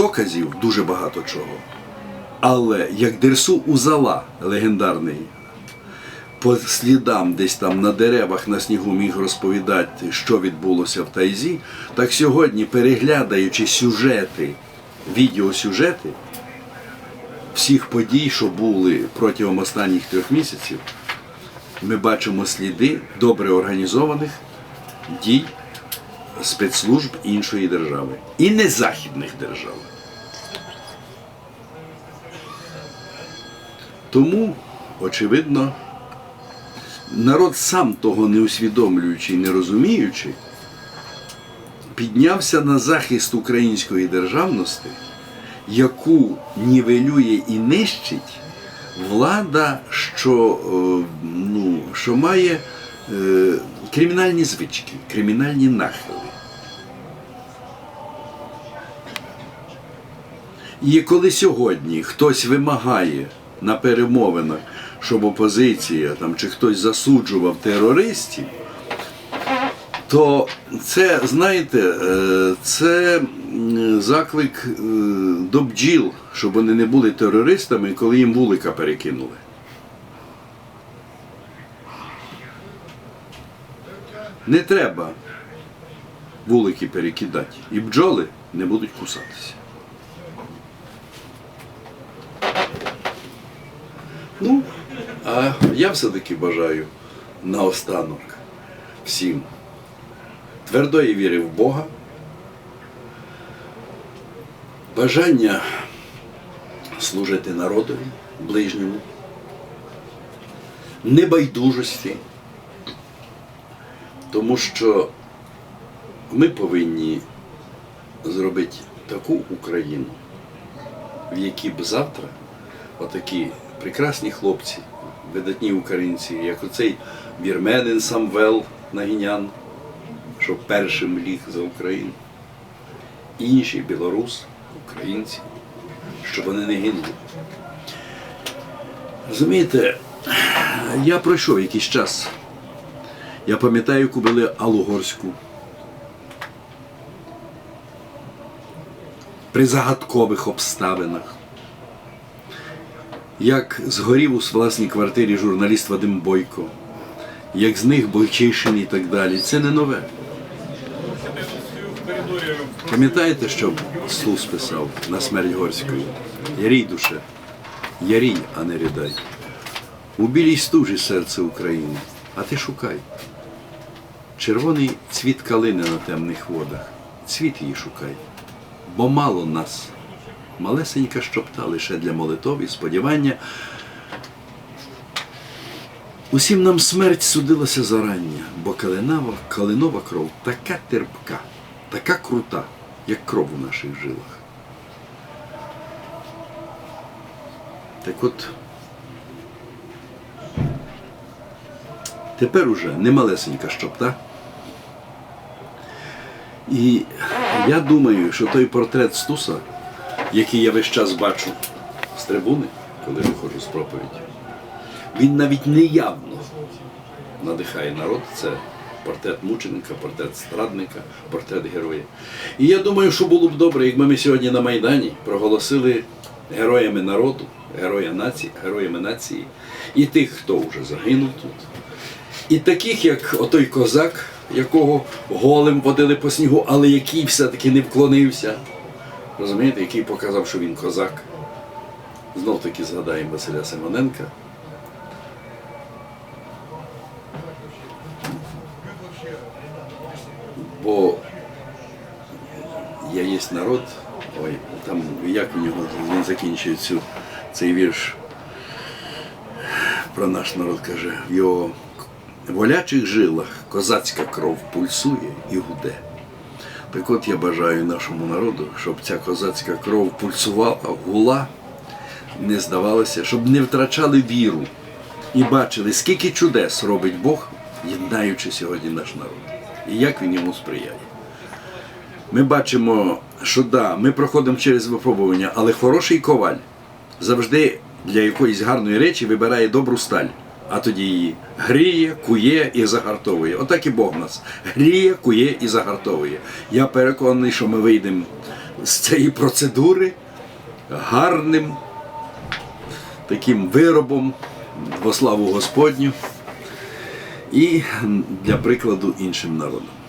доказів дуже багато чого. Але як Дерсу Узала, легендарний, по слідам десь там на деревах на снігу міг розповідати, що відбулося в Тайзі, так сьогодні, переглядаючи сюжети, відеосюжети всіх подій, що були протягом останніх трьох місяців, ми бачимо сліди добре організованих дій спецслужб іншої держави і не західних держав. Тому, очевидно, народ сам того не усвідомлюючи і не розуміючи, піднявся на захист української державності, яку нівелює і нищить влада, що, е, ну, що має кримінальні звички, кримінальні нахили. І коли сьогодні хтось вимагає на перемовинах, щоб опозиція там, чи хтось засуджував терористів, то це, знаєте, е, це заклик е, до бджіл, щоб вони не були терористами, коли їм вулика перекинули. Не треба вулики перекидати, і бджоли не будуть кусатися. Ну, а я все-таки бажаю наостанок всім твердої віри в Бога, бажання служити народові, ближньому, небайдужості, тому що ми повинні зробити таку Україну, в якій б завтра отакі прекрасні хлопці, видатні українці, як оцей вірменин Самвел Нагінян, що першим ліг за Україну, інші білорус, українці, щоб вони не гинули. Розумієте, я пройшов якийсь час. Я пам'ятаю, купили Аллу Горську. При загадкових обставинах як згорів у власній квартирі журналіст Вадим Бойко, як з них Бойчишин і так далі. Це не нове. Пам'ятаєте, що Слус писав на смерть Горської? Ярій душе, ярій, а не рідай. У білій стужі серце України, а ти шукай. Червоний цвіт калини на темних водах, цвіт її шукай, бо мало нас малесенька щопта лише для молитов і сподівання. Усім нам смерть судилася зарання, бо калинова, калинова кров така терпка, така крута, як кров у наших жилах. Так от тепер уже не малесенька щопта. І я думаю, що той портрет Стуса який я весь час бачу з трибуни, коли виходжу з проповіді, він навіть неявно надихає народ. Це портрет мученика, портрет страдника, портрет героя. І я думаю, що було б добре, якби ми сьогодні на Майдані проголосили героями народу, героя нації, героями нації і тих, хто вже загинув тут. І таких, як отой козак, якого голим водили по снігу, але який все-таки не вклонився розумієте, який показав, що він козак. Знов таки згадаємо Василя Симоненка. Бо я є народ, ой, там як у нього він закінчує цю, цей вірш про наш народ каже, в його волячих жилах козацька кров пульсує і гуде. Так от я бажаю нашому народу, щоб ця козацька кров пульсувала, гула, не здавалося, щоб не втрачали віру і бачили, скільки чудес робить Бог, єднаючи сьогодні наш народ. І як він йому сприяє. Ми бачимо, що да, ми проходимо через випробування, але хороший коваль завжди для якоїсь гарної речі вибирає добру сталь а тоді її гріє, кує і загартовує. Отак і Бог нас гріє, кує і загартовує. Я переконаний, що ми вийдемо з цієї процедури гарним таким виробом во славу Господню і для прикладу іншим народам.